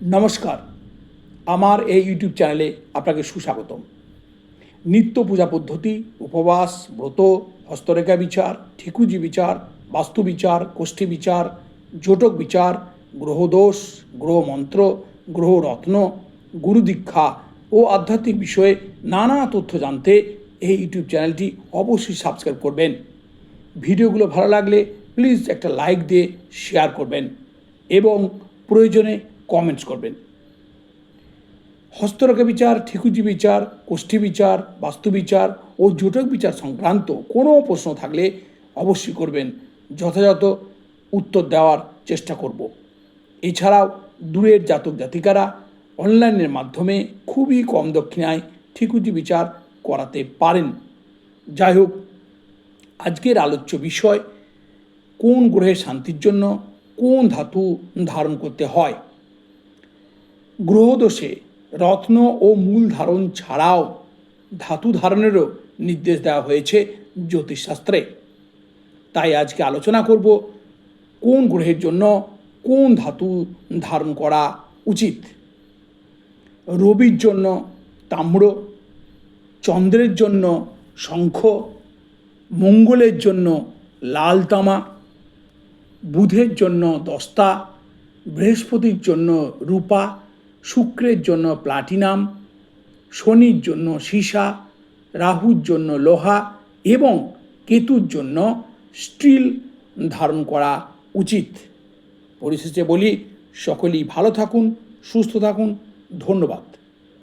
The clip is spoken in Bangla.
নমস্কার। আমার এই ইউটিউব চ্যানেলে আপনাকে সুস্বাগতম। নিত্য পূজা পদ্ধতি, উপবাস, ব্রত, হস্তরেখা বিচার ঠিকুজি বিচার, বাস্তু বিচার, কোষ্ঠী বিচার, জোটক বিচার, গ্রহদোষ, গ্রহমন্ত্র, গ্রহরত্ন, গুরুদীক্ষা ও আধ্যাত্মিক বিষয়ে নানা তথ্য জানতে এই ইউটিউব চ্যানেলটি অবশ্যই সাবস্ক্রাইব করবেন। ভিডিওগুলো ভালো লাগলে প্লিজ একটা লাইক দিয়ে শেয়ার করবেন এবং প্রয়োজনে কমেন্টস করবেন। হস্তরেখা বিচার, ঠিকুজি বিচার কোষ্ঠী বিচার, বাস্তু বিচার ও জোটক বিচার সংক্রান্ত কোনো প্রশ্ন থাকলে অবশ্যই করবেন। যথাযথ উত্তর দেওয়ার চেষ্টা করব। এছাড়াও দূরের জাতক জাতিকারা অনলাইনের মাধ্যমে খুবই কম দক্ষিণায় ঠিকুজি বিচার করাতে পারেন। যাই হোক, আজকের আলোচ্য বিষয়, কোন গ্রহের শান্তির জন্য কোন ধাতু ধারণ করতে হয়? গ্রহদোষে রত্ন ও মূল ধারণ ছাড়াও ধাতু ধারণেরও নির্দেশ দেওয়া হয়েছে জ্যোতিষশাস্ত্রে। তাই আজকে আলোচনা করব, কোন গ্রহের জন্য কোন ধাতু ধারণ করা উচিত? রবির জন্য তাম্র, চন্দ্রের জন্য শঙ্খ, মঙ্গলের জন্য লাল তামা, বুধের জন্য দস্তা, বৃহস্পতির জন্য রূপা শুক্রের জন্য প্লাটিনাম, শনির জন্য সীসা, রাহুর জন্য লোহা এবং কেতুর জন্য স্টিল ধারণ করা উচিত। পরিশেষে বলি, সকলেই ভালো থাকুন, সুস্থ থাকুন, ধন্যবাদ।